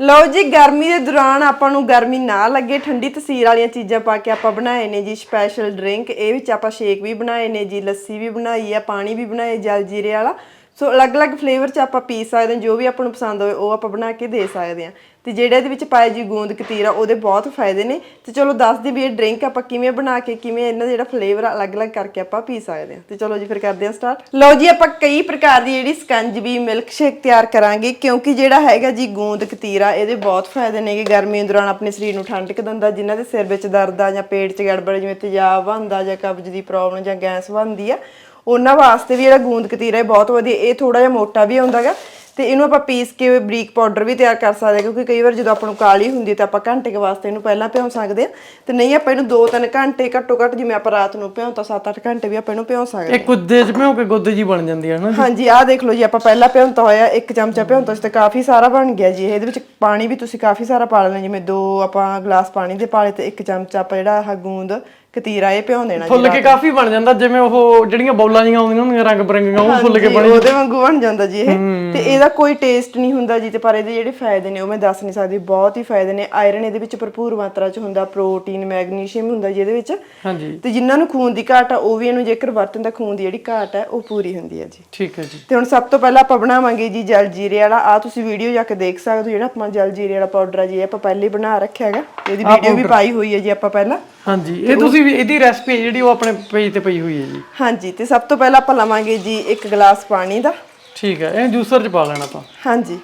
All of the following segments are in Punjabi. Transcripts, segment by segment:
ਲਓ ਜੀ, ਗਰਮੀ ਦੇ ਦੌਰਾਨ ਆਪਾਂ ਨੂੰ ਗਰਮੀ ਨਾ ਲੱਗੇ, ਠੰਡੀ ਤਸੀਰ ਵਾਲੀਆਂ ਚੀਜ਼ਾਂ ਪਾ ਕੇ ਆਪਾਂ ਬਣਾਏ ਨੇ ਜੀ ਸਪੈਸ਼ਲ ਡਰਿੰਕ ਇਹ ਵਿੱਚ ਆਪਾਂ ਸ਼ੇਕ ਵੀ ਬਣਾਏ ਨੇ ਜੀ, ਲੱਸੀ ਵੀ ਬਣਾਈ ਆ, ਪਾਣੀ ਵੀ ਬਣਾਏ ਜਲ ਜੀਰੇ ਵਾਲਾ। ਸੋ ਅਲੱਗ-ਅਲੱਗ ਫਲੇਵਰ ਚ ਆਪਾਂ ਪੀ ਸਕਦੇ ਹਾਂ, ਜੋ ਵੀ ਆਪਾਂ ਨੂੰ ਪਸੰਦ ਹੋਵੇ, ਉਹ ਆਪਾਂ ਬਣਾ ਕੇ ਦੇ ਸਕਦੇ ਹਾਂ। ਤੇ ਜਿਹੜੇ ਇਹਦੇ ਵਿੱਚ ਪਾਏ ਜੀ ਗੂੰਦ ਕਤੀਰਾ, ਉਹਦੇ ਬਹੁਤ ਫਾਇਦੇ ਨੇ। ਤੇ ਚਲੋ ਦੱਸਦੀ ਵੀ ਇਹ ਡਰਿੰਕ ਆਪਾਂ ਕਿਵੇਂ ਬਣਾ ਕੇ, ਕਿਵੇਂ ਇਹਨਾਂ ਦਾ ਜਿਹੜਾ ਫਲੇਵਰ ਅਲੱਗ-ਅਲੱਗ ਕਰਕੇ ਆਪਾਂ ਪੀ ਸਕਦੇ ਹਾਂ। ਤੇ ਚਲੋ ਜੀ, ਫਿਰ ਕਰਦੇ ਹਾਂ ਸਟਾਰਟ ਲਓ ਜੀ, ਆਪਾਂ ਕਈ ਪ੍ਰਕਾਰ ਦੀ ਜਿਹੜੀ ਸਕੰਜਵੀ ਮਿਲਕ ਸ਼ੇਕ ਤਿਆਰ ਕਰਾਂਗੇ, ਕਿਉਂਕਿ ਜਿਹੜਾ ਹੈਗਾ ਜੀ ਗੂੰਦ ਕਤੀਰਾ, ਇਹਦੇ ਬਹੁਤ ਫਾਇਦੇ ਨੇਗੇ ਗਰਮੀ ਦੌਰਾਨ ਆਪਣੇ ਸਰੀਰ ਨੂੰ ਠੰਡਕ ਦਿੰਦਾ, ਜਿਨ੍ਹਾਂ ਦੇ ਸਿਰ ਵਿੱਚ ਦਰਦ ਆ ਜਾਂ ਪੇਟ 'ਚ ਗੜਬੜ, ਜਿਵੇਂ ਤੇਜ਼ਾਬ ਬਣਦਾ ਜਾਂ ਕਬਜ਼ ਦੀ ਪ੍ਰੋਬਲਮ ਜਾਂ ਗੈਸ ਬਣਦੀ ਆ ਉਹਨਾਂ ਵਾਸਤੇ ਵੀ ਜਿਹੜਾ ਗੂੰਦ ਕਤੀਰਾ ਬਹੁਤ ਵਧੀਆ ਇਹ ਥੋੜਾ ਜਿਹਾ ਮੋਟਾ ਵੀ ਹੁੰਦਾਗਾ ਤੇ ਇਹਨੂੰ ਆਪਾਂ ਪੀਸ ਕੇ ਬਰੀਕ ਪਾਊਡਰ ਵੀ ਤਿਆਰ ਕਰ ਸਕਦੇ ਹਾਂ ਕਿਉਂਕਿ ਕਈ ਵਾਰ ਜਦੋਂ ਆਪਾਂ ਨੂੰ ਕਾਲੀ ਹੁੰਦੀ ਤਾਂ ਆਪਾਂ ਘੰਟੇ ਕੁ ਵਾਸਤੇ ਇਹਨੂੰ ਪਹਿਲਾਂ ਭਿਉਂ ਸਕਦੇ ਹਾਂ ਤੇ ਨਹੀਂ ਆਪਾਂ ਇਹਨੂੰ 2-3 ਘੰਟੇ ਘੱਟੋ ਘੱਟ ਜਿਵੇਂ ਆਪਾਂ ਰਾਤ ਨੂੰ ਭਿਉਂ ਤਾਂ 7-8 ਘੰਟੇ ਵੀ ਆਪਾਂ ਇਹਨੂੰ ਭਿਉਂ ਸਕਦੇ ਇਹ ਗੁੱਦੇ ਚ ਭਿਉਂ ਕੇ ਗੁੱਦ ਜੀ ਬਣ ਜਾਂਦੀ ਹੈ ਨਾ ਹਾਂਜੀ ਆਹ ਦੇਖ ਲਓ ਜੀ ਆਪਾਂ ਪਹਿਲਾਂ ਭਿਉਂਤਾ ਹੋਇਆ ਇੱਕ ਚਮਚਾ ਭਿਉਂਤਾ ਸੀ ਤੇ ਕਾਫੀ ਸਾਰਾ ਬਣ ਗਿਆ ਜੀ ਇਹ। ਇਹਦੇ ਵਿੱਚ ਪਾਣੀ ਵੀ ਤੁਸੀਂ ਕਾਫੀ ਸਾਰਾ ਪਾ ਲੈਣਾ ਜਿਵੇਂ ਦੋ ਆਪਾਂ ਗਲਾਸ ਪਾਣੀ ਦੇ ਪਾਲੇ ਤੇ ਇੱਕ ਚਮਚਾ ਆਪਾਂ ਜਿਹੜਾ ਆਹ ਗੂੰਦ ਕਤੀਰਾ ਇਹ ਭਿਉਂ ਦੇਣਾ ਫੁੱਲ ਕੇ ਕਾਫੀ ਬਣ ਜਾਂਦਾ ਜਿਵੇਂ ਉਹ ਜਿਹੜੀਆਂ ਬੌਲਾਂ ਜੀਆਂ ਆਉਂਦੀਆਂ ਹੁੰਦੀਆਂ ਰੰਗ ਬਰੰਗੀਆਂ ਉਹ ਫੁੱਲ ਕੇ ਹਾਂਜੀ, ਉਹਦੇ ਵਾਂਗੂ ਬਣ ਜਾਂਦਾ ਜੀ ਇਹ। ਤੇ ਇਹਦਾ ਕੋਈ ਟੇਸਟ ਨਹੀਂ ਹੁੰਦਾ ਜੀ ਤੇ ਪਰ ਇਹਦੇ ਜਿਹੜੇ ਫਾਇਦੇ ਨੇ ਉਹ ਮੈਂ ਦੱਸ ਨਹੀਂ ਸਕਦੀ ਬਹੁਤ ਹੀ ਫਾਇਦੇ ਨੇ। ਆਇਰਨ ਇਹਦੇ ਵਿੱਚ ਭਰਪੂਰ ਮਾਤਰਾ ਚ ਹੁੰਦਾ ਪ੍ਰੋਟੀਨ ਮੈਗਨੀਸ਼ੀਅਮ ਹੁੰਦਾ ਜੀ ਇਹਦੇ ਵਿੱਚ। ਹਾਂਜੀ। ਤੇ ਜਿਨ੍ਹਾਂ ਨੂੰ ਖੂਨ ਦੀ ਘਾਟ ਆ ਉਹ ਵੀ ਇਹਨੂੰ ਜੇਕਰ ਵਰਤਣ ਦਾ ਖੂਨ ਦੀ ਜਿਹੜੀ ਘਾਟ ਹੈ ਉਹ ਪੂਰੀ ਹੁੰਦੀ ਹੈ ਜੀ। ਠੀਕ ਹੈ ਜੀ। ਤੇ ਹੁਣ ਸਭ ਤੋਂ ਪਹਿਲਾਂ ਆਪਾਂ ਬਣਾਵਾਂਗੇ ਜੀ ਜਲ ਜੀਰੇ ਵਾਲਾ। ਆ ਤੁਸੀਂ ਵੀਡੀਓ ਜਾ ਕੇ ਦੇਖ ਸਕਦੇ ਹੋ ਜਿਹੜਾ ਆਪਾਂ ਜਲ ਜੀਰੇ ਵਾਲਾ ਪਾਊਡਰ ਆ ਜੀ ਆਪਾਂ ਪਹਿਲੇ ਬਣਾ ਰੱਖਿਆ ਹੈਗਾ। ਇਹਦੀ ਵੀਡੀਓ ਵੀ ਪਾਈ ਹੋਈ ਹੈ ਜੀ ਆਪਾਂ ਪਹਿਲਾਂ। ਹਾਂਜੀ ਇਹ ਤੁਸੀਂ ਵੀ ਇਹਦੀ ਰੈਸਪੀ ਜਿਹੜੀ ਉਹ ਆਪਣੇ ਪੇਜ ਤੇ ਪਈ ਹੋਈ ਹੈ ਜੀ। ਹਾਂਜੀ ਤੇ ਸਭ ਤੋਂ ਪਹਿਲਾਂ ਆਪਾਂ ਲਵਾਂਗੇ ਜੀ ਇੱਕ ਗਲਾਸ ਪਾਣੀ ਦਾ। ਠੀਕ ਹੈ ਇਹ ਜੂਸਰ ਚ ਪਾ ਲੈਣਾ ਆਪਾਂ। ਹਾਂਜੀ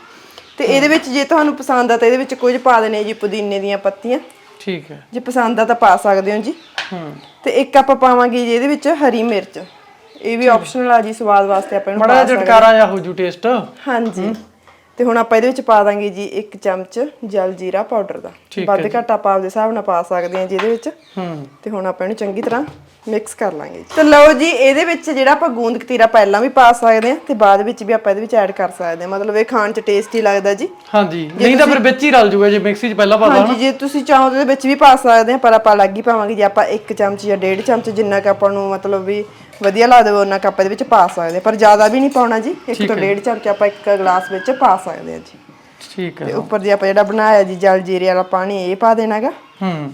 ਤੇ ਇਹਦੇ ਵਿੱਚ ਜੇ ਤੁਹਾਨੂੰ ਪਸੰਦ ਆ ਤਾਂ ਇਹਦੇ ਵਿੱਚ ਕੁਝ ਪਾ ਦੇਣੇ ਜੀ ਪੁਦੀਨੇ ਦੀਆਂ ਪੱਤੀਆਂ। ਠੀਕ ਹੈ। ਜੇ ਪਸੰਦ ਆ ਤਾਂ ਪਾ ਸਕਦੇ ਹੋ ਜੀ। ਹੂੰ। ਤੇ ਇੱਕ ਆਪਾਂ ਪਾਵਾਂਗੇ ਜੀ ਇਹਦੇ ਵਿੱਚ ਹਰੀ ਮਿਰਚ। ਇਹ ਵੀ ਆਪਸ਼ਨਲ ਆ ਜੀ ਸਵਾਦ ਵਾਸਤੇ ਆਪਾਂ ਇਹਨੂੰ ਮੜਾ ਜਿਹਾ ਝਟਕਾਰਾ ਜਿਹਾ ਹੋ ਜੂ ਟੇਸਟ ਹਾਂਜੀ। ਤੇ ਹੁਣ ਆਪਾਂ ਇਹਦੇ ਵਿੱਚ ਪਾ ਦਾਂਗੇ ਜੀ ਇੱਕ ਚਮਚ ਜਲ ਜੀਰਾ ਪਾਊਡਰ ਦਾ। ਵੱਧ ਘੱਟ ਆਪਾਂ ਆਪਦੇ ਹਿਸਾਬ ਨਾਲ ਪਾ ਸਕਦੇ ਹਾਂ ਜੀ ਇਹਦੇ ਵਿੱਚ। ਹੂੰ। ਤੇ ਹੁਣ ਆਪਾਂ ਇਹਨੂੰ ਚੰਗੀ ਤਰ੍ਹਾਂ ਮਿਕਸ ਕਰ ਲਾਂਗੇ ਜੀ। ਤੇ ਲਓ ਜੀ ਇਹਦੇ ਵਿੱਚ ਜਿਹੜਾ ਆਪਾਂ ਗੂੰਦ ਕਤੀਰਾ ਪਹਿਲਾਂ ਵੀ ਪਾ ਸਕਦੇ ਹਾਂ ਤੇ ਬਾਅਦ ਵਿੱਚ ਵੀ ਆਪਾਂ ਇਹਦੇ ਵਿੱਚ ਐਡ ਕਰ ਸਕਦੇ ਹਾਂ। ਮਤਲਬ ਇਹ ਖਾਣ 'ਚ ਟੇਸਟੀ ਲੱਗਦਾ ਜੀ। ਹਾਂਜੀ। ਨਹੀਂ ਤਾਂ ਫਿਰ ਵਿੱਚ ਹੀ ਰਲ ਜੂਗਾ ਜੇ ਮਿਕਸੀ ਚ ਪਹਿਲਾਂ ਪਾ ਲਾ ਹਾਂਜੀ ਜੇ ਤੁਸੀਂ ਚਾਹੋ ਤਾਂ ਇਹਦੇ ਵਿੱਚ ਵੀ ਪਾ ਸਕਦੇ ਹਾਂ ਪਰ ਆਪਾਂ ਅਲੱਗ ਹੀ ਪਾਵਾਂਗੇ। ਜੇ ਆਪਾਂ ਇੱਕ ਚਮਚ ਜਾਂ ਡੇਢ ਚਮਚ ਜਿੰਨਾ ਕਿ ਆਪਾਂ ਨੂੰ ਮਤਲਬ ਵੀ ਵਧੀਆ ਲੱਗਦਾ ਹੋਵੇ ਉਹਨਾਂ ਕੱਪ ਇਹਦੇ ਵਿੱਚ ਪਾ ਸਕਦੇ ਹਾਂ। ਪਰ ਜ਼ਿਆਦਾ ਵੀ ਨਹੀਂ ਪਾਉਣਾ ਜੀ। ਇੱਕ ਤੋਂ ਡੇਢ ਚਮਚ ਆਪਾਂ ਇੱਕ ਗਲਾਸ ਵਿੱਚ ਪਾ ਸਕਦੇ ਹਾਂ ਜੀ। ਠੀਕ ਹੈ ਤੇ ਉੱਪਰ ਦੀ ਆਪਾਂ ਜਿਹੜਾ ਬਣਾਇਆ ਜੀ ਜਲ ਜੀਰੇ ਵਾਲਾ ਪਾਣੀ ਇਹ ਪਾ ਦੇਣਾਗਾ ਹੂੰ।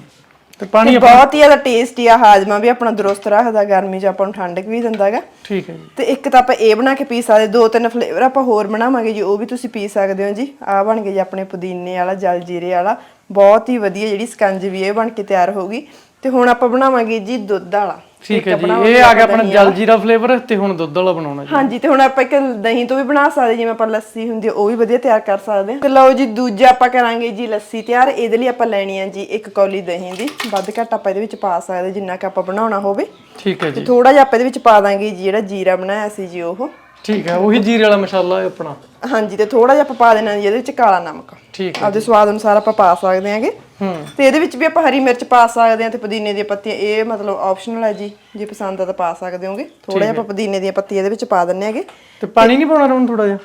ਤੇ ਪਾਣੀ ਬਹੁਤ ਹੀ ਜ਼ਿਆਦਾ ਟੇਸਟੀ ਆ ਹਾਜ਼ਮਾ ਵੀ ਆਪਣਾ ਦਰੁਸਤ ਰੱਖਦਾ ਗਰਮੀ 'ਚ ਆਪਾਂ ਨੂੰ ਠੰਡਕ ਵੀ ਦਿੰਦਾਗਾ ਠੀਕ ਹੈ ਜੀ। ਤੇ ਇੱਕ ਤਾਂ ਆਪਾਂ ਇਹ ਬਣਾ ਕੇ ਪੀ ਸਕਦੇ ਦੋ ਤਿੰਨ ਫਲੇਵਰ ਆਪਾਂ ਹੋਰ ਬਣਾਵਾਂਗੇ ਜੀ ਉਹ ਵੀ ਤੁਸੀਂ ਪੀ ਸਕਦੇ ਹੋ ਜੀ। ਆ ਬਣ ਗਿਆ ਜੀ ਆਪਣੇ ਪੁਦੀਨੇ ਵਾਲਾ ਜਲ ਜੀਰੇ ਵਾਲਾ। ਬਹੁਤ ਹੀ ਵਧੀਆ ਜਿਹੜੀ ਸਕੰਜ ਵੀ ਇਹ ਬਣ ਕੇ ਤਿਆਰ ਹੋਊਗੀ ਤੇ ਹੁਣ ਆਪਾਂ ਬਣਾਵਾਂਗੇ ਜੀ ਦੁੱਧ ਵਾਲਾ। ਠੀਕ ਹੈ ਜੀ। ਇਹ ਆ ਗਿਆ ਆਪਣਾ ਜਲ ਜੀਰਾ ਫਲੇਵਰ ਤੇ ਹੁਣ ਦੁੱਧ ਵਾਲਾ ਬਣਾਉਣਾ ਜੀ। ਹਾਂਜੀ ਤੇ ਹੁਣ ਆਪਾਂ ਇੱਕ ਦਹੀਂ ਤੋਂ ਵੀ ਬਣਾ ਸਕਦੇ ਜਿਵੇਂ ਆਪਾਂ ਲੱਸੀ ਹੁੰਦੀ ਆ, ਉਹ ਵੀ ਵਧੀਆ ਤਿਆਰ ਕਰ ਸਕਦੇ ਹਾਂ ਤੇ ਲਓ ਜੀ ਦੂਜਾ ਆਪਾਂ ਕਰਾਂਗੇ ਜੀ ਲੱਸੀ ਤਿਆਰ। ਇਹਦੇ ਲਈ ਆਪਾਂ ਲੈਣੀ ਆ ਜੀ ਇੱਕ ਕੌਲੀ ਦਹੀਂ ਦੀ। ਵੱਧ ਘੱਟ ਆਪਾਂ ਇਹਦੇ ਵਿੱਚ ਪਾ ਸਕਦੇ ਜਿੰਨਾ ਕਿ ਆਪਾਂ ਬਣਾਉਣਾ ਹੋਵੇ। ਠੀਕ ਹੈ ਤੇ ਜੀ। ਥੋੜਾ ਜਿਹਾ ਆਪਾਂ ਇਹਦੇ ਵਿੱਚ ਪਾ ਦਾਂਗੇ ਜੀ ਜਿਹੜਾ ਜੀਰਾ ਬਣਾਇਆ ਸੀ ਜੀ ਉਹ। ਠੀਕ ਹੈ ਉਹੀ ਜੀਰੇ ਵਾਲਾ ਮਸਾਲਾ ਹੈ ਆਪਣਾ। ਹਾਂਜੀ ਤੇ ਥੋੜਾ ਜਿਹਾ ਆਪਾਂ ਪਾ ਦੇਣਾ ਜੀ ਇਹਦੇ ਵਿੱਚ ਕਾਲਾ ਨਮਕ। ਠੀਕ ਹੈ ਆਪਦੇ ਸਵਾਦ ਅਨੁਸਾਰ ਆਪਾਂ ਪਾ ਸਕਦੇ ਹਾਂਗੇ। ਹੂੰ। ਤੇ ਇਹਦੇ ਵਿੱਚ ਵੀ ਆਪਾਂ ਹਰੀ ਮਿਰਚ ਪਾ ਸਕਦੇ ਹਾਂ ਤੇ ਪੁਦੀਨੇ ਦੀਆਂ ਪੱਤੀਆਂ ਇਹ ਮਤਲਬ ਆਪਸ਼ਨਲ ਹੈ ਜੀ ਜੇ ਪਸੰਦ ਆ ਤਾਂ ਪਾ ਸਕਦੇ ਹੋਗੇ। ਥੋੜਾ ਜਿਹਾ ਆਪਾਂ ਪੁਦੀਨੇ ਦੀਆਂ ਪੱਤੀਆਂ ਇਹਦੇ ਵਿੱਚ ਪਾ ਦਿੰਨੇ ਹੈਗੇ। ਤੇ ਪਾਣੀ ਨਹੀਂ ਪਾਉਣਾ ਰਮਨ ਥੋੜਾ ਜਿਹਾ?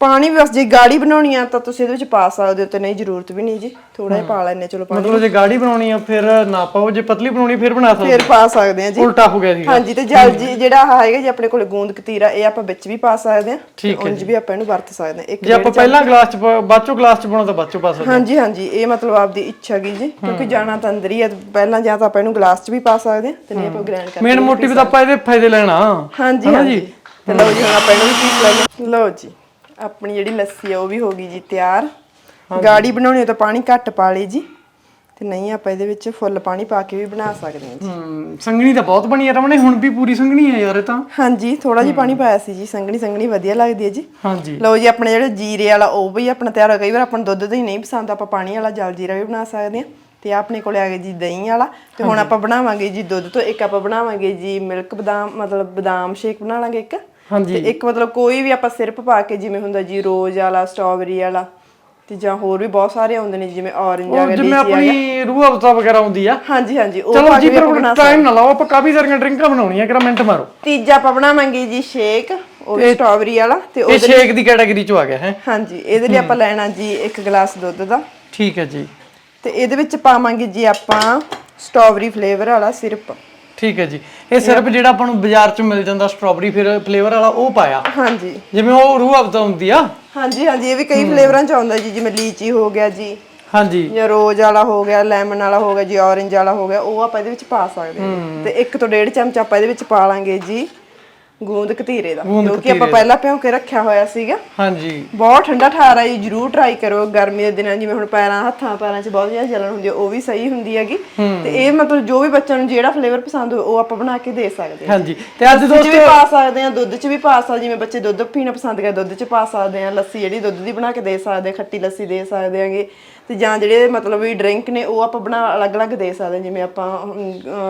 ਪਾਣੀ ਵੀ ਬਸ ਜੇ ਗਾੜੀ ਬਣਾਉਣੀ ਆ ਤਾਂ ਤੁਸੀਂ ਇਹਦੇ ਵਿੱਚ ਪਾ ਸਕਦੇ ਹੋ ਤੇ ਨਹੀਂ ਜ਼ਰੂਰਤ ਵੀ ਨਹੀਂ ਜੀ। ਥੋੜਾ ਜਿਹਾ ਪਾ ਲੈਣੇ ਚਲੋ ਪਾਣੀ ਮਤਲਬ ਜੇ ਗਾੜੀ ਬਣਾਉਣੀ ਆ ਫਿਰ ਨਾ ਪਾਓ ਜੇ ਪਤਲੀ ਬਣਾਉਣੀ ਫਿਰ ਬਣਾ ਸਕਦੇ ਫਿਰ ਪਾ ਸਕਦੇ ਆ ਜੀ। ਉਲਟਾ ਹੋ ਗਿਆ ਸੀਗਾ। ਹਾਂਜੀ ਤੇ ਜਲ ਜੀ ਜਿਹੜਾ ਆਹ ਹੈਗਾ ਜੀ ਆਪਣੇ ਕੋਲ ਗੂੰਦ ਕਤੀਰਾ ਇਹ ਆਪਾਂ ਵਿੱਚ ਵੀ ਪਾ ਸਕਦੇ ਆ ਠੀਕ ਉਂਝ ਵੀ ਆਪਾਂ ਇਹਨੂੰ ਵਰਤ ਸਕਦੇ ਆ ਇੱਕ ਜੇ ਆਪਾਂ ਪਹਿਲਾਂ ਗਲਾਸ ਚ ਪਾ- ਬਾਅਦ ਚੋਂ ਗਲਾਸ ਚ ਪਾਉਣਾ ਤਾਂ ਬਾਅਦ ਚੋਂ ਪਾ ਸਕਦੇ ਹਾਂਜੀ ਹਾਂਜੀ ਇਹ ਮਤਲਬ ਆਪਦੀ ਇੱਛਾ ਗੀ ਜੀ ਕਿਉਂਕਿ ਜਾਣਾ ਤਾਂ ਅੰਦਰ ਹੀ ਹੈ ਪਹਿਲਾਂ ਜਾਂ ਤਾਂ ਆਪਾਂ ਇਹਨੂੰ ਗਲਾਸ 'ਚ ਵੀ ਪਾ ਸਕਦੇ ਹਾਂ ਤੇ ਨਹੀਂ ਆਪਾਂ ਗ੍ਰਾਈਂਡ ਕਰ ਮੇਨ ਮੋਟਿਵ ਤਾਂ ਆਪਾਂ ਇਹਦੇ ਫਾਇਦੇ ਲੈਣਾ। ਹਾਂਜੀ ਹਾਂਜੀ। ਤੇ ਲਓ ਜੀ ਹੁਣ ਆਪਾਂ ਇਹਨੂੰ ਵੀ ਪੀਸ ਲੈਂਦੇ ਲਓ ਜੀ। ਆਪਣੀ ਜਿਹੜੀ ਲੱਸੀ ਆ ਉਹ ਵੀ ਹੋ ਗਈ ਜੀ ਤਿਆਰ। ਗਾੜੀ ਬਣਾਉਣੀ ਹੋ ਤਾਂ ਪਾਣੀ ਘੱਟ ਪਾ ਲਈ ਜੀ। ਤੇ ਨਹੀਂ ਆਪਾਂ ਇਹਦੇ ਵਿੱਚ ਫੁੱਲ ਪਾਣੀ ਪਾ ਕੇ ਵੀ ਬਣਾ ਸਕਦੇ ਹਾਂ ਜੀ। ਹੂੰ ਸੰਗਣੀ ਤਾਂ ਬਹੁਤ ਬਣੀ ਆ ਰਮਣੇ ਹੁਣ ਵੀ ਪੂਰੀ ਸੰਗਣੀ ਆ ਯਾਰ ਇਹ ਤਾਂ। ਹਾਂਜੀ ਥੋੜਾ ਜਿਹਾ ਪਾਣੀ ਪਾਇਆ ਸੀ ਜੀ ਸੰਗਣੀ ਸੰਗਣੀ ਵਧੀਆ ਲੱਗਦੀ ਹੈ ਜੀ। ਹਾਂਜੀ। ਲਓ ਜੀ ਆਪਣੇ ਜਿਹੜੇ ਜੀਰੇ ਵਾਲਾ ਉਹ ਵੀ ਆਪਣਾ ਤਿਆਰ ਹੋ ਕਈ ਵਾਰ ਆਪਾਂ ਨੂੰ ਦੁੱਧ ਦਹੀਂ ਨਹੀਂ ਪਸੰਦ ਆਪਾਂ ਪਾਣੀ ਵਾਲਾ ਜਲ ਜੀਰਾ ਵੀ ਬਣਾ ਸਕਦੇ ਹਾਂ। ਤੇ ਆਹ ਆਪਣੇ ਕੋਲੇ ਆ ਗਿਆ ਜੀ ਦਹੀਂ ਵਾਲਾ। ਤੇ ਹੁਣ ਆਪਾਂ ਬਣਾਵਾਂਗੇ ਜੀ ਦੁੱਧ ਤੋਂ ਇੱਕ ਆਪਾਂ ਬਣਾਵਾਂਗੇ ਜੀ ਮਿਲਕ ਬਦਾਮ ਮਤਲਬ ਬਦਾਮ ਸ਼ੇਕ ਬਣਾ ਲਾਂਗੇ ਇੱਕ। ਹਾਂਜੀ। ਤੇ ਇੱਕ ਮਤਲਬ ਕੋਈ ਵੀ ਆਪਾਂ ਸਿਰਪ ਪਾ ਕੇ ਜਿਵੇਂ ਹੁੰਦਾ ਜੀ ਰੋਜ਼ ਵਾਲਾ ਸਟ੍ਰਾਬੇਰੀ ਵਾਲਾ ਤੇ ਜਾਂ ਹੋਰ ਵੀ ਬਹੁਤ ਸਾਰੇ ਆਉਂਦੇ ਨੇ ਜਿਵੇਂ ਔਰੇਂਜ ਆ ਗਿਆ ਜਿਵੇਂ ਆਪਣੀ ਰੂਹ ਅਫਜ਼ਾ ਵਗੈਰਾ ਆਉਂਦੀ ਆ। ਹਾਂਜੀ ਹਾਂਜੀ ਉਹ ਚਲੋ ਪਾ ਜੀ ਫਿਰ ਟਾਈਮ ਨਾ ਲਾਓ ਆਪਾਂ ਕਾਫੀ ਸਾਰੀਆਂ ਡਰਿੰਕਾਂ ਬਣਾਉਣੀਆਂ ਕਿਹੜਾ ਮਿੰਟ ਮਾਰੋ। ਤੀਜਾ ਆਪਾਂ ਬਣਾਵਾਂਗੇ ਜੀ ਸ਼ੇਕ ਉਹ ਵੀ ਸਟ੍ਰਾਬੇਰੀ ਵਾਲਾ ਤੇ ਉਹ ਸ਼ੇਕ ਦੀ ਕੈਟਾਗਰੀ ਚ ਆ ਗਿਆ ਹੈ? ਹਾਂਜੀ ਇਹਦੇ ਲਈ ਆਪਾਂ ਲੈਣਾ ਜੀ ਇੱਕ ਗਲਾਸ ਦੁੱਧ ਦਾ। ਠੀਕ ਹੈ ਜੀ। ਤੇ ਇਹਦੇ ਵਿੱਚ ਪਾਵਾਂਗੇ ਜੀ ਆਪਾਂ ਸਟ੍ਰਾਬੇਰੀ ਫਲੇਵਰ ਵਾਲਾ ਸਿਰਪ। ਠੀਕ ਹੈ ਜੀ। ਇਹ ਸਿਰਫ ਜਿਹੜਾ ਆਪਾਂ ਨੂੰ ਬਾਜ਼ਾਰ 'ਚ ਮਿਲ ਜਾਂਦਾ ਸਟ੍ਰਾਬੇਰੀ ਫਿਰ ਫਲੇਵਰ ਵਾਲਾ ਉਹ ਪਾਇਆ। ਹਾਂਜੀ। ਜਿਵੇਂ ਉਹ ਰੂਹ ਅਫਜ਼ਾ ਹੁੰਦੀ ਆ। ਹਾਂਜੀ ਹਾਂਜੀ ਇਹ ਵੀ ਕਈ ਫਲੇਵਰਾਂ ਚ ਆਉਂਦਾ ਜੀ ਜਿਵੇਂ ਲੀਚੀ ਹੋ ਗਿਆ ਜੀ। ਹਾਂਜੀ। ਜਾਂ ਰੋਜ਼ ਵਾਲਾ ਹੋ ਗਿਆ ਲੈਮਨ ਵਾਲਾ ਹੋ ਗਿਆ ਜੀ ਔਰੇਂਜ ਵਾਲਾ ਹੋ ਗਿਆ ਉਹ ਆਪਾਂ ਇਹਦੇ ਵਿੱਚ ਪਾ ਸਕਦੇ ਹਾਂ। ਤੇ ਇੱਕ ਤੋਂ ਡੇਢ ਚਮਚ ਆਪਾਂ ਇਹਦੇ ਵਿੱਚ ਪਾ ਲਾਂਗੇ ਜੀ। ਗੂੰਦ ਕਤੀਰੇ ਦਾ ਜੋ ਕਿ ਆਪਾਂ ਪਹਿਲਾਂ ਭਿਉਂ ਕੇ ਰੱਖਿਆ ਹੋਇਆ ਸੀਗਾ। ਹਾਂਜੀ। ਬਹੁਤ ਠੰਡਾ ਠਾਰਾ ਜੀ ਜਰੂਰ ਟਰਾਈ ਕਰੋ। ਗਰਮੀ ਦੇ ਦਿਨਾਂ ਜਿਵੇਂ ਹੁਣ ਪੈਰਾਂ ਹੱਥਾਂ ਪੈਰਾਂ 'ਚ ਬਹੁਤ ਜ਼ਿਆਦਾ ਜਲਨ ਹੁੰਦੀ ਹੈ ਉਹ ਵੀ ਸਹੀ ਹੁੰਦੀ ਹੈਗੀ। ਤੇ ਇਹ ਮਤਲਬ ਜੋ ਵੀ ਬੱਚਿਆਂ ਨੂੰ ਜਿਹੜਾ ਫਲੇਵਰ ਪਸੰਦ ਹੋਵੇ ਉਹ ਆਪਾਂ ਬਣਾ ਕੇ ਦੇ ਸਕਦੇ ਹਾਂ। ਹਾਂਜੀ। ਤੇ ਅੱਜ 'ਚ ਵੀ ਪਾ ਸਕਦੇ ਆ ਦੁੱਧ 'ਚ ਵੀ ਪਾ ਸਕਦੇ ਜਿਵੇਂ ਬੱਚੇ ਦੁੱਧ ਪੀਣਾ ਪਸੰਦ ਕਰਦੇ ਦੁੱਧ 'ਚ ਪਾ ਸਕਦੇ ਆ ਲੱਸੀ ਜਿਹੜੀ ਦੁੱਧ ਦੀ ਬਣਾ ਕੇ ਦੇ ਸਕਦੇ ਆ ਖੱਟੀ ਲੱਸੀ ਦੇ ਸਕਦੇ ਆਂਗੇ ਤੇ ਜਾਂ ਜਿਹੜੇ ਮਤਲਬ ਵੀ ਡਰਿੰਕ ਨੇ ਉਹ ਆਪਾਂ ਬਣਾ ਅਲੱਗ-ਅਲੱਗ ਦੇ ਸਕਦੇ ਜਿਵੇਂ ਆਪਾਂ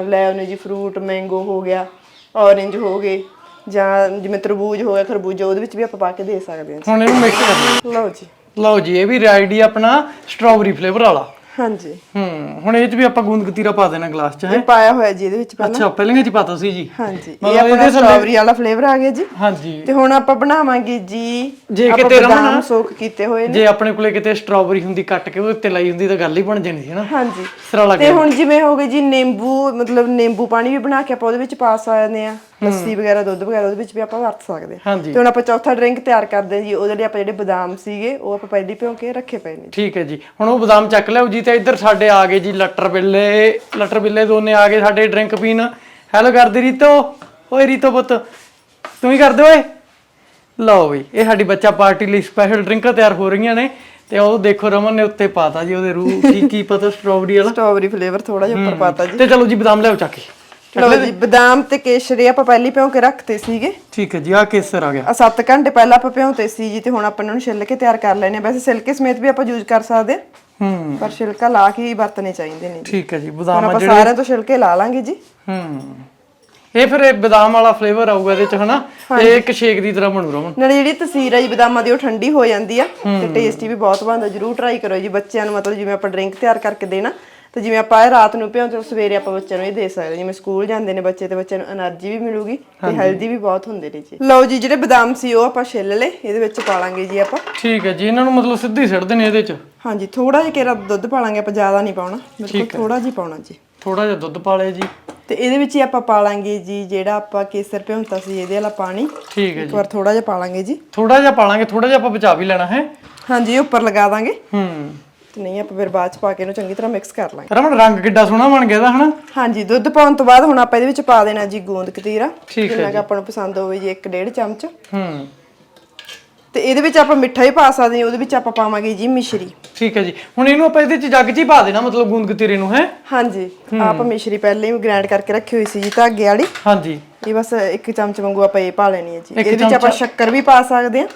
ਲੈ ਆਉਂਦੇ ਜੀ ਫਰੂਟ ਮੈਂਗੋ ਹੋ ਗਿਆ ਔਰੇਂਜ ਹੋ ਗਏ। ਜਾਂ ਜਿਵੇਂ ਤਰਬੂਜ ਹੋ ਗਿਆ ਖਰਬੂਜਾ ਉਹਦੇ ਵਿੱਚ ਵੀ ਆਪਾਂ ਪਾ ਕੇ ਦੇ ਸਕਦੇ ਹਾਂ ਹੁਣ ਇਹਨੂੰ ਮਿਕਸ ਕਰ ਲਓ ਜੀ। ਲਓ ਜੀ ਇਹ ਵੀ ਰਾਈਡੀ ਆਪਣਾ ਸਟ੍ਰਾਬੇਰੀ ਫਲੇਵਰ ਵਾਲਾ। ਹਾਂਜੀ। ਹੂੰ ਹੁਣ ਇਹ 'ਚ ਵੀ ਆਪਾਂ ਗੂੰਦ ਕਤੀਰਾ ਪਾ ਦੇਣਾ ਗਲਾਸ 'ਚ ਇਹ ਹੈ ਪਾਇਆ ਹੋਇਆ ਜੀ ਇਹਦੇ ਵਿੱਚ ਪਹਿਲਾਂ। ਅੱਛਾ ਪਹਿਲਾਂ 'ਚ ਹੀ ਪਾਤਾ ਸੀ ਜੀ। ਹਾਂਜੀ ਇਹ ਮਤਲਬ ਆਪਣਾ ਇਹਦੇ ਥੱਲੇ- ਸਟ੍ਰਾਬੇਰੀ ਵਾਲਾ ਫਲੇਵਰ ਆ ਗਿਆ ਜੀ। ਹਾਂਜੀ। ਤੇ ਹੁਣ ਆਪਾਂ ਬਣਾਵਾਂਗੇ ਜੀ ਜੇ ਆਪਾਂ ਕਿਤੇ ਰਮਨ- ਬਦਾਮ ਸੋਕ ਕੀਤੇ ਹੋਏ ਨੇ। ਜੇ ਆਪਣੇ ਕੋਲੇ ਕਿਤੇ ਸਟ੍ਰਾਬੇਰੀ ਹੁੰਦੀ ਕੱਟ ਕੇ ਉਹਦੇ ਉੱਤੇ ਲਾਈ ਹੁੰਦੀ ਤਾਂ ਗੱਲ ਹੀ ਬਣ ਜਾਣੀ ਸੀ ਨਾ। ਹਾਂਜੀ। ਸਰਾ ਲੱਗ ਤੇ ਹੁਣ ਜਿਵੇਂ ਹੋ ਗਏ ਜੀ ਨਿੰਬੂ ਮਤਲਬ ਨਿੰਬੂ ਪਾਣੀ ਵੀ ਬਣਾ ਕੇ ਆਪਾਂ ਉਹਦੇ ਵਿੱਚ ਪਾ ਸਕਦੇ ਆ ਲੱਸੀ ਵਗੈਰਾ ਦੁੱਧ ਵਗੈਰਾ ਉਹਦੇ ਵਿੱਚ ਵੀ ਆਪਾਂ ਵਰਤ ਸਕਦੇ ਹਾਂਜੀ। ਤੇ ਹੁਣ ਆਪਾਂ ਚੌਥਾ ਡਰਿੰਕ ਤਿਆਰ ਕਰਦੇ ਹਾਂ ਜੀ ਉਹਦੇ ਲਈ ਆਪਾਂ ਜਿਹੜੇ ਬਦਾਮ ਸੀਗੇ ਉਹ ਆਪਾਂ ਪਹਿਲੀ ਭਿਉਂ ਕੇ ਰੱਖੇ ਪਏ ਨੇ ਠੀਕ ਹੈ ਜੀ। ਹੁਣ ਉਹ ਬਦਾਮ ਚੱਕ ਲਿਆਓ ਜੀ ਤੇ ਇੱਧਰ ਸਾਡੇ ਆ ਗਏ ਜੀ ਲਟਰ ਬਿੱਲੇ। ਲਟਰ ਬਿੱਲੇ ਦੋਨੇ ਆ ਗਏ ਸਾਡੇ ਡਰਿੰਕ ਪੀਣ। ਹੈਲੋ ਕਰਦੇ ਰੀਤੋ। ਓਏ ਰੀਤੋ ਪੁੱਤ ਤੂੰ ਹੀ ਕਰਦੇ ਓਏ। ਲਓ ਬਈ ਇਹ ਸਾਡੀ ਬੱਚਾ ਪਾਰਟੀ ਲਈ ਸਪੈਸ਼ਲ ਡਰਿੰਕਾਂ ਤਿਆਰ ਹੋ ਰਹੀਆਂ ਨੇ ਤੇ ਉਹ ਦੇਖੋ ਰਮਨ ਨੇ ਉੱਤੇ ਪਾਤਾ ਜੀ ਉਹਦੇ ਰੂਹ ਕੀ ਕੀ ਪਤਾ ਸਟ੍ਰਾਬੇਰੀ ਵਾਲਾ। ਸਟ੍ਰਾਬੇਰੀ ਫਲੇਵਰ ਥੋੜਾ ਜਿਹਾ ਉੱਪਰ ਪਾਤਾ ਜੀ। ਤੇ ਚਲੋ ਜੀ ਬਦਾਮ ਲਿਆਓ ਚੱਕ ਕੇ। ਲਓ ਜੀ ਬਦਾਮ ਤੇ ਕੇਸ਼ਰੀ ਆਪਾਂ ਪਹਿਲੀ ਭਿਉਂ ਕੇ ਰੱਖਤੇ ਸੀਗੇ। ਠੀਕ ਹੈ ਜੀ ਆ ਕੇਸਰ ਆ ਗਿਆ। ਆ 7 ਘੰਟੇ ਪਹਿਲਾਂ ਆਪਾਂ ਭਿਉਂਤੇ ਸੀ ਜੀ ਤੇ ਹੁਣ ਆਪਾਂ ਇਹਨਾਂ ਨੂੰ ਛਿੱਲ ਕੇ ਤਿਆਰ ਕਰ ਆ ਵੈਸੇ ਸਿਲਕੇ ਸਮੇਤ ਵੀ ਆਪਾਂ ਯੂਜ਼ ਕਰ ਸਕਦੇ ਆ ਹੂੰ। ਪਰ ਛਿਲਕਾ ਲਾ ਕੇ ਹੀ ਵਰਤਣੇ ਚਾਹੀਦੇ ਨੇ ਜੀ। ਠੀਕ ਹੈ ਜੀ ਹੁਣ ਬਦਾਮ ਆ ਆਪਾਂ ਜਿਹੜੇ ਸਾਰਿਆਂ ਤੋਂ ਛਿਲਕੇ ਲਾ ਲਾਂਗੇ ਜੀ। ਹੂੰ। ਇਹ ਫਿਰ ਇਹ ਬਦਾਮ ਵਾਲਾ ਫਲੇਵਰ ਆਊਗਾ ਇਹਦੇ ਚ ਹਨਾ? ਤੇ ਇੱਕ ਸ਼ੇਕ ਦੀ ਤਰ੍ਹਾਂ ਬਣੂ ਰਮਨ। ਨਾਲੇ ਜਿਹੜੀ ਤਸੀਰ ਹੈ ਜੀ ਬਦਾਮਾਂ ਦੀ ਉਹ ਠੰਡੀ ਹੋ ਜਾਂਦੀ ਆ। ਤੇ ਟੇਸਟੀ ਵੀ ਬਹੁਤ ਬਣਦਾ। ਜਰੂਰ ਟਰਾਈ ਕਰੋ ਜੀ ਬੱਚਿਆਂ ਨੂੰ ਮਤਲਬ ਜਿਵੇਂ ਆਪਾਂ ਡਰਿੰਕ ਤਿਆਰ ਕਰਕੇ ਦੇਣਾ ਤੇ ਜਿਵੇਂ ਆਪਾਂ ਇਹ ਰਾਤ ਨੂੰ ਭਿਉਂ ਤੇ ਸਵੇਰੇ ਆਪਾਂ ਬੱਚਿਆਂ ਨੂੰ ਇਹ ਦੇ ਸਕਦੇ ਜਿਵੇਂ ਸਕੂਲ ਜਾਂਦੇ ਨੇ ਬੱਚੇ ਤੇ ਬੱਚਿਆਂ ਨੂੰ એનર્ਜੀ ਵੀ ਮਿਲੂਗੀ ਤੇ ਹੈਲਦੀ ਵੀ ਬਹੁਤ ਹੁੰਦੇ ਨੇ ਜੀ। ਲਓ ਜੀ ਜਿਹੜੇ ਬਦਾਮ ਸੀ ਉਹ ਆਪਾਂ ਛਿੱਲ ਲਏ ਇਹਦੇ ਵਿੱਚ ਪਾ ਲਾਂਗੇ ਜੀ ਆਪਾਂ। ਠੀਕ ਹੈ ਜੀ ਇਹਨਾਂ ਨੂੰ ਮਤਲਬ ਸਿੱਧੀ ਸਿੱਟ ਦੇਣੇ ਇਹਦੇ ਚ? ਹਾਂਜੀ ਥੋੜਾ ਜਿਹਾ ਕੇਰਾ ਦੁੱਧ ਪਾ ਲਾਂਗੇ ਆਪਾਂ ਜ਼ਿਆਦਾ ਨਹੀਂ ਪਾਉਣਾ। ਬਿਲਕੁਲ ਥੋੜਾ ਜਿਹਾ ਪਾਉਣਾ ਜੀ। ਥੋੜਾ ਜਿਹਾ ਦੁੱਧ ਪਾ ਲਿਆ ਜੀ। ਤੇ ਇਹਦੇ ਵਿੱਚ ਹੀ ਆਪਾਂ ਪਾ ਲਾਂਗੇ ਜੀ ਜਿਹੜਾ ਆਪਾਂ ਕੇਸਰ ਭਿਉਂਤਾ ਸੀ ਇਹਦੇ ਵਾਲਾ ਪਾਣੀ। ਠੀਕ ਹੈ ਜੀ। ਇੱਕ ਥੋੜਾ ਜਿਹਾ ਪਾ ਲਾਂਗੇ ਜੀ। ਥੋੜਾ ਜਿਹਾ ਪਾ ਲਾਂਗੇ ਥੋੜਾ ਜਿਹਾ ਆਪਾਂ ਬਚਾ ਵੀ ਲੈਣਾ ਹੈ। ਹਾਂਜੀ ਉੱਪਰ ਲਗਾ ਦਾਂਗੇ। ਹੂੰ। ਨਹੀਂ ਆਪਾਂ ਫਿਰ ਬਾਅਦ ਚ ਪਾ ਕੇ ਇਹਨੂੰ ਚੰਗੀ ਤਰ੍ਹਾਂ ਮਿਕਸ ਕਰ ਲਾਂਗੇ। ਰਮਨ ਰੰਗ ਕਿੱਡਾ ਸੋਹਣਾ ਬਣ ਗਿਆ ਦਾ ਹਨਾ? ਹਾਂਜੀ ਦੁੱਧ ਪਾਉਣ ਤੋਂ ਬਾਅਦ ਹੁਣ ਆਪਾਂ ਇਹਦੇ ਵਿੱਚ ਪਾ ਦੇਣਾ ਜੀ ਗੂੰਦ ਕਤੀਰਾ ਠੀਕ ਹੈ ਜਿੰਨਾ ਕਿ ਆਪਾਂ ਨੂੰ ਪਸੰਦ ਹੋਵੇ ਜੀ 1.5 ਚਮਚ। ਹੂੰ। ਤੇ ਇਹਦੇ ਵਿੱਚ ਆਪਾਂ ਮਿੱਠਾ ਹੀ ਪਾ ਸਕਦੇ ਹਾਂ ਉਹਦੇ ਵਿੱਚ ਆਪਾਂ ਪਾਵਾਂਗੇ ਜੀ ਮਿਸ਼ਰੀ। ਠੀਕ ਹੈ ਜੀ। ਹੁਣ ਇਹਨੂੰ ਆਪਾਂ ਇਹਦੇ ਚ ਜੱਗ ਚ ਹੀ ਪਾ ਦੇਣਾ ਮਤਲਬ ਗੂੰਦ ਕਤੀਰੇ ਨੂੰ ਹੈ? ਹਾਂਜੀ ਆਪਾਂ ਮਿਸ਼ਰੀ ਪਹਿਲੇ ਹੀ ਗ੍ਰਾਈਂਡ ਕਰਕੇ ਰੱਖੀ ਹੋਈ ਸੀ ਜੀ ਧਾਗੇ ਵਾਲੀ। ਹਾਂਜੀ। ਇਹ ਬਸ ਇੱਕ ਚਮਚ ਵਾਂਗੂ ਆਪਾਂ ਇਹ ਪਾ ਲੈਣੀ ਹੈ ਜੀ। ਇਹਦੇ ਵਿੱਚ ਆਪਾਂ ਸ਼ੱਕਰ ਵੀ ਪਾ ਸਕਦੇ ਹਾਂ।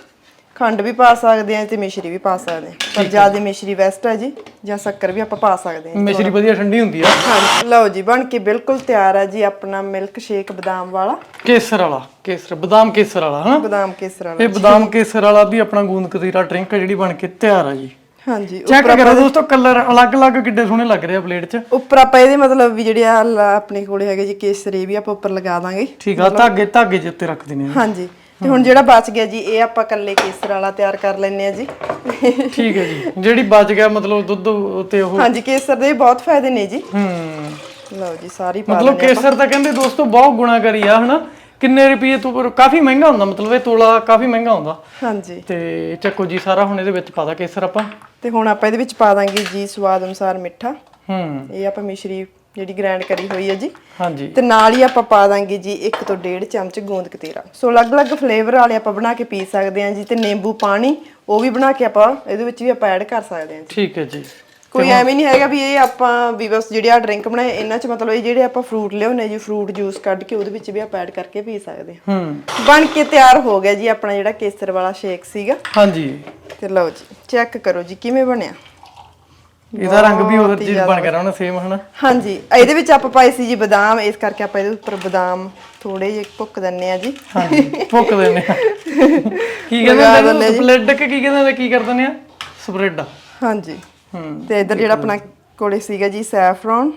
ਖੰਡ ਵੀ ਪਾ ਸਕਦੇ ਹਾਂ ਤੇ ਮਿਸ਼ਰੀ ਵੀ ਪਾ ਸਕਦੇ ਹਾਂ ਪਰ ਜ਼ਿਆਦਾ ਮਿਸ਼ਰੀ ਬੈਸਟ ਹੈ ਜੀ ਜਾਂ ਸ਼ੱਕਰ ਵੀ ਆਪਾਂ ਪਾ ਸਕਦੇ ਹਾਂ ਮਿਸ਼ਰੀ ਵਧੀਆ ਠੰਡੀ ਹੁੰਦੀ ਆ। ਹਾਂਜੀ ਲਓ ਜੀ ਬਣ ਕੇ ਬਿਲਕੁਲ ਤਿਆਰ ਹੈ ਜੀ ਆਪਣਾ ਮਿਲਕ ਸ਼ੇਕ ਬਦਾਮ ਵਾਲਾ। ਕੇਸਰ ਵਾਲਾ ਕੇਸਰ ਬਦਾਮ ਕੇਸਰ ਵਾਲਾ ਹਨਾ? ਬਦਾਮ ਕੇਸਰ ਵਾਲਾ ਇਹ ਬਦਾਮ ਕੇਸਰ ਵਾਲਾ ਵੀ ਆਪਣਾ ਗੂੰਦ ਕਤੀਰਾ ਡਰਿੰਕ ਜਿਹੜੀ ਬਣ ਕੇ ਤਿਆਰ ਆ ਜੀ। ਹਾਂਜੀ ਚੈੱਕ ਕਰੋ ਦੋਸਤੋ ਕਲਰ ਅਲੱਗ-ਅਲੱਗ ਕਿੱਡੇ ਸੋਹਣੇ ਲੱਗ ਰਹੇ ਆ ਪਲੇਟ 'ਚ। ਉੱਪਰ ਆਪਾਂ ਇਹਦੇ ਮਤਲਬ ਵੀ ਜਿਹੜੇ ਆ ਆਪਣੇ ਕੋਲੇ ਹੈਗੇ ਜੀ ਕੇਸਰੀ ਵੀ ਆਪਾਂ ਉੱਪਰ ਲਗਾ ਦਾਂਗੇ। ਠੀਕ ਆ ਧਾਗੇ ਧਾਗੇ ਉੱਤੇ ਰੱਖ ਦੇਣੇ ਆ। ਹਾਂਜੀ ਤੇ ਹੁਣ ਜਿਹੜਾ ਬਚ ਗਿਆ ਜੀ ਇਹ ਆਪਾਂ ਕੱਲੇ ਕੇਸਰ ਵਾਲਾ ਤਿਆਰ ਕਰ ਲੈਣੇ ਆ ਜੀ। ਠੀਕ ਹੈ ਜੀ। ਜਿਹੜੀ ਬਚ ਗਿਆ ਮਤਲਬ ਦੁੱਧ ਉਤੇ ਉਹ ਹਾਂਜੀ ਕੇਸਰ ਦੇ ਬਹੁਤ ਫਾਇਦੇ ਨੇ ਜੀ। ਹੂੰ। ਲਓ ਜੀ ਸਾਰੀ ਪਾ ਮਤਲਬ ਕੇਸਰ ਤਾਂ ਕਹਿੰਦੇ ਦੋਸਤੋ ਬਹੁਤ ਗੁਣਾਕਾਰੀ ਆ ਹਨਾ? ਕਿੰਨੇ ਰੁਪਏ ਤੋਂ ਪਰ ਕਾਫੀ ਮਹਿੰਗਾ ਹੁੰਦਾ ਮਤਲਬ ਇਹ ਤੋਲਾ ਕਾਫੀ ਮਹਿੰਗਾ ਹੁੰਦਾ। ਹਾਂਜੀ। ਤੇ ਚੱਕੋ ਜੀ ਸਾਰਾ ਹੁਣ ਇਹਦੇ ਵਿੱਚ ਪਾਦਾ ਕੇਸਰ ਆਪਾਂ। ਤੇ ਹੁਣ ਆਪਾਂ ਇਹਦੇ ਵਿੱਚ ਪਾ ਦਾਂਗੇ ਜੀ ਸਵਾਦ ਅਨੁਸਾਰ ਮਿੱਠਾ। ਹੂੰ। ਇਹ ਆਪਾਂ ਮਿਸ਼ਰੀ ਜਿਹੜੀ ਗ੍ਰਾਈਂਡ ਕਰੀ ਹੋਈ ਹੈ ਜੀ। ਹਾਂਜੀ। ਤੇ ਨਾਲ ਹੀ ਆਪਾਂ ਪਾ ਦਾਂਗੇ ਜੀ 1 ਤੋਂ 1.5 ਚਮਚ ਗੂੰਦ ਕਤੀਰਾ। ਸੋ ਅਲੱਗ-ਅਲੱਗ ਫਲੇਵਰ ਵਾਲੇ ਆਪਾਂ ਬਣਾ ਕੇ ਪੀ ਸਕਦੇ ਹਾਂ ਜੀ ਤੇ ਨਿੰਬੂ ਪਾਣੀ ਉਹ ਵੀ ਬਣਾ ਕੇ ਆਪਾਂ ਇਹਦੇ ਵਿੱਚ ਵੀ ਆਪਾਂ ਐਡ ਕਰ ਸਕਦੇ ਹਾਂ ਜੀ। ਠੀਕ ਹੈ ਜੀ। ਕੋਈ ਐਵੇਂ ਨਹੀਂ ਹੈਗਾ ਵੀ ਇਹ ਆਪਾਂ ਵੀ ਬਸ ਜਿਹੜੇ ਆ ਡਰਿੰਕ ਬਣਾਏ ਇਹਨਾਂ ਚ ਮਤਲਬ ਇਹ ਜਿਹੜੇ ਆਪਾਂ ਫਰੂਟ ਲਿਆਉਨੇ ਜੀ ਫਰੂਟ ਜੂਸ ਕੱਢ ਕੇ ਉਹਦੇ ਵਿੱਚ ਵੀ ਆਪਾਂ ਐਡ ਕਰਕੇ ਪੀ ਸਕਦੇ ਹਾਂ। ਹੂੰ। ਬਣ ਕੇ ਤਿਆਰ ਹੋ ਗਿਆ ਜੀ ਆਪਣਾ ਜਿਹੜਾ ਕੇਸਰ ਵਾਲਾ ਸ਼ੇਕ ਸੀਗਾ। ਹਾਂਜੀ। ਤੇ ਲਓ ਜੀ ਚੈੱਕ ਕਰੋ ਜੀ ਕਿਵੇਂ ਬਣਿਆ। ਇਹਦਾ ਰੰਗ ਵੀ ਉਹ ਚੀਜ਼ ਬਣ ਗਿਆ ਨਾ ਸੇਮ ਹਨਾ? ਹਾਂਜੀ ਇਹਦੇ ਵਿੱਚ ਆਪਾਂ ਪਾਏ ਸੀ ਜੀ ਬਦਾਮ ਇਸ ਕਰਕੇ ਆਪਾਂ ਇਹਦੇ ਉੱਪਰ ਬਦਾਮ ਥੋੜੇ ਜਿਹੇ ਭੁੱਕ ਦਿੰਨੇ ਆ ਜੀ। ਹਾਂਜੀ ਭੁੱਕ ਆ ਕੀ ਕਹਿੰਦੇ ਨੇ? ਸਪਰੈਡ ਕਿ ਕੀ ਕਹਿੰਦੇ ਨੇ ਕੀ ਕਰ ਦਿੰਦੇ ਆ ਸਪਰੈਡ ਹਾਂਜੀ। ਹੂੰ ਤੇ ਇਧਰ ਜਿਹੜਾ ਆਪਣਾ ਕੋਲੇ ਸੀਗਾ ਜੀ ਸੈਫਰੋਨ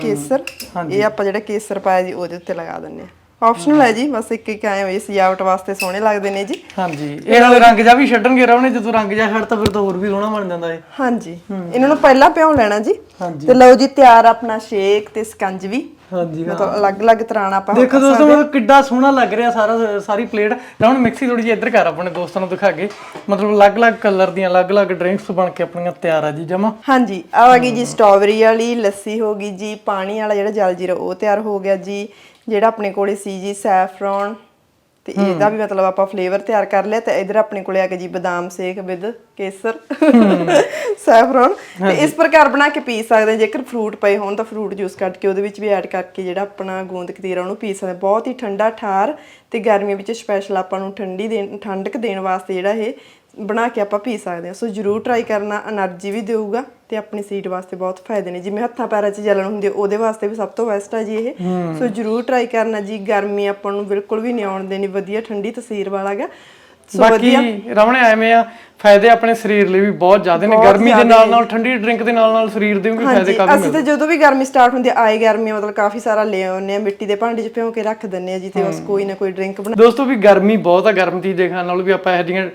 ਕੇਸਰ ਇਹ ਆਪਾਂ ਜਿਹੜਾ ਕੇਸਰ ਪਾਇਆ ਜੀ ਉਹਦੇ ਉੱਤੇ ਲਗਾ ਦਿੰਨੇ ਆ ਆਪਸ਼ਨਲ ਹੈ ਜੀ ਬਸ ਇੱਕ ਇੱਕ ਆਏ ਹੋਏ ਸਜਾਵਟ ਵਾਸਤੇ ਸੋਹਣੇ ਲੱਗਦੇ ਨੇ ਜੀ। ਹਾਂਜੀ। ਇਹ ਨਾਲੇ ਰੰਗ ਜਾ ਵੀ ਛੱਡਣਗੇ ਰਵਣੇ ਜਦੋਂ ਰੰਗ ਜਾ ਛੱਡਤਾ ਫਿਰ ਤਾਂ ਹੋਰ ਵੀ ਸੋਹਣਾ ਬਣ ਜਾਂਦਾ ਏ ਹਾਂਜੀ। ਇਹਨਾਂ ਨੂੰ ਪਹਿਲਾਂ ਭਿਉਂ ਲੈਣਾ ਜੀ। ਹਾਂਜੀ। ਤੇ ਲਓ ਜੀ ਤਿਆਰ ਆਪਣਾ ਸ਼ੇਕ ਤੇ ਸਕੰਜਵੀ ਹਾਂਜੀ ਹਾਂ। ਮਤਲਬ ਅਲੱਗ-ਅਲੱਗ ਤਰ੍ਹਾਂ ਆਪਾਂ ਦੇਖੋ ਦੋਸਤੋ ਮਤਲਬ ਕਿੱਡਾ ਸੋਹਣਾ ਲੱਗ ਰਿਹਾ ਸਾਰਾ ਸਾਰੀ ਪਲੇਟ। ਤਾਂ ਹੁਣ ਮਿਕਸੀ ਥੋੜੀ ਜਿਹੀ ਇੱਧਰ ਕਰ ਆਪਣੇ ਦੋਸਤਾਂ ਨੂੰ ਦਿਖਾ ਕੇ। ਮਤਲਬ ਅਲੱਗ-ਅਲੱਗ ਕਲਰ ਦੀਆਂ ਅਲੱਗ-ਅਲੱਗ ਡਰਿੰਕਸ ਬਣ ਕੇ ਆਪਣੀਆਂ ਤਿਆਰ ਆ ਜੀ ਜਮਾ। ਹਾਂਜੀ ਆ ਆ ਗਈ ਜੀ ਸਟ੍ਰਾਬੇਰੀ ਵਾਲੀ ਲੱਸੀ ਹੋ ਗਈ ਜੀ ਪਾਣੀ ਵਾਲਾ ਜਿਹੜਾ ਜਲ ਜੀਰਾ ਉਹ ਤਿਆਰ ਹੋ ਗਿਆ ਜੀ। ਜਿਹੜਾ ਆਪਣੇ ਕੋਲੇ ਸੀ ਜੀ ਸੈਫਰੋਨ ਤੇ ਇਹਦਾ ਵੀ ਮਤਲਬ ਆਪਾਂ ਫਲੇਵਰ ਤਿਆਰ ਕਰ ਲਿਆ ਤੇ ਇਧਰ ਆਪਣੇ ਕੋਲੇ ਆ ਗਿਆ ਜੀ ਬਦਾਮ ਸ਼ੇਕ ਵਿਦ ਕੇਸਰ ਸੈਫਰੋਨ ਤੇ ਇਸ ਪ੍ਰਕਾਰ ਬਣਾ ਕੇ ਪੀ ਸਕਦੇ ਜੇਕਰ ਫਰੂਟ ਪਏ ਹੋਣ ਤਾਂ ਫਰੂਟ ਜੂਸ ਕੱਢ ਕੇ ਉਹਦੇ ਵਿੱਚ ਵੀ ਐਡ ਕਰਕੇ ਜਿਹੜਾ ਆਪਣਾ ਗੂੰਦ ਕਤੀਰਾ ਉਹਨੂੰ ਪੀ ਸਕਦੇ। ਬਹੁਤ ਹੀ ਠੰਡਾ ਠਾਰ ਤੇ ਗਰਮੀਆਂ ਵਿੱਚ ਸਪੈਸ਼ਲ ਆਪਾਂ ਨੂੰ ਠੰਡੀ ਦੇਣ ਠੰਡਕ ਦੇਣ ਵਾਸਤੇ ਜਿਹੜਾ ਇਹ ਬਣਾ ਕੇ ਆਪਾਂ ਪੀ ਸਕਦੇ ਹਾਂ। ਸੋ ਜਰੂਰ ਟਰਾਈ ਕਰਨਾ એનર્ਜੀ ਵੀ ਦੇਊਗਾ ਤੇ ਆਪਣੀ ਸੀਟ ਵਾਸਤੇ ਬਹੁਤ ਫਾਇਦੇ ਨੇ। ਜਿਵੇਂ ਹੱਥਾਂ ਪੈਰਾਂ 'ਚ ਜਲਣ ਹੁੰਦੀ ਹੈ ਉਹਦੇ ਵਾਸਤੇ ਵੀ ਸਭ ਤੋਂ ਬੈਸਟ ਆ ਜੀ ਇਹ। ਸੋ ਜਰੂਰ ਟਰਾਈ ਕਰਨਾ ਜੀ। ਗਰਮੀ ਆਪਾਂ ਨੂੰ ਬਿਲਕੁਲ ਵੀ ਨਹੀਂ ਆਉਣ ਦੇਣੀ। ਵਧੀਆ ਠੰਡੀ ਤਸੀਰ ਵਾਲਾਗਾ। ਬਾਕੀ ਰਮਣੇ ਐਵੇਂ ਆ ਫਾਇਦੇ ਆਪਣੇ ਸਰੀਰ ਲਈ ਵੀ ਬਹੁਤ ਜ਼ਿਆਦਾ ਨੇ। ਗਰਮੀ ਦੇ ਨਾਲ ਨਾਲ ਠੰਡੀ ਡਰਿੰਕ ਦੇ ਨਾਲ ਨਾਲ ਸਰੀਰ ਦੇ ਵੀ ਫਾਇਦੇ ਕਾਫੀ ਅਸੀਂ ਤਾਂ ਜਦੋਂ ਵੀ ਗਰਮੀ ਸਟਾਰਟ ਹੁੰਦੀ ਆਏ ਗਰਮੀ ਮਤਲਬ ਕਾਫੀ ਸਾਰਾ ਲੈ ਆਉਂਦੇ ਆ ਮਿੱਟੀ ਦੇ ਭਾਂਡੇ 'ਚ ਭਿਓ ਕੇ ਰੱਖ ਦਿੰਨੇ ਆ ਜੀ ਤੇ ਬਸ ਕੋਈ ਨਾ ਕੋਈ ਡਰਿੰਕ ਬਣਾ ਦੋਸਤੋ ਵੀ ਗਰਮੀ ਬਹੁਤ ਆ ਗਰਮ ਚੀਜ਼ਾਂ ਖਾਣ ਨਾਲ ਵੀ ਆਪਾਂ ਇਹ ਜਿਹੀਆਂ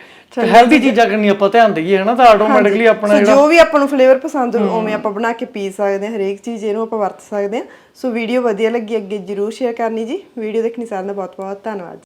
ਹੈਲਦੀ ਚੀਜ਼ਾਂ ਕਰਨੀ ਆਪਾਂ ਧਿਆਨ ਦਈਏ ਹਨਾ ਤਾਂ ਆਟੋਮੈਟਿਕਲੀ ਆਪਣਾ ਸੋ ਜੋ ਵੀ ਆਪਾਂ ਨੂੰ ਫਲੇਵਰ ਪਸੰਦ ਹੋਵੇ ਉਵੇਂ ਆਪਾਂ ਬਣਾ ਕੇ ਪੀ ਸਕਦੇ ਹਾਂ ਹਰੇਕ ਚੀਜ਼ ਇਹਨੂੰ ਆਪਾਂ ਵਰਤ ਸਕਦੇ ਹਾਂ ਸੋ ਵੀਡੀਓ ਵਧੀਆ ਲੱਗੀ ਅੱਗੇ ਜਰੂਰ ਸ਼ੇਅਰ ਕਰਨੀ ਜੀ। ਵੀਡੀਓ ਦੇਖਣੀ ਸਾਰਿਆਂ ਦਾ ਬਹੁਤ ਬਹੁਤ ਧੰਨਵਾਦ।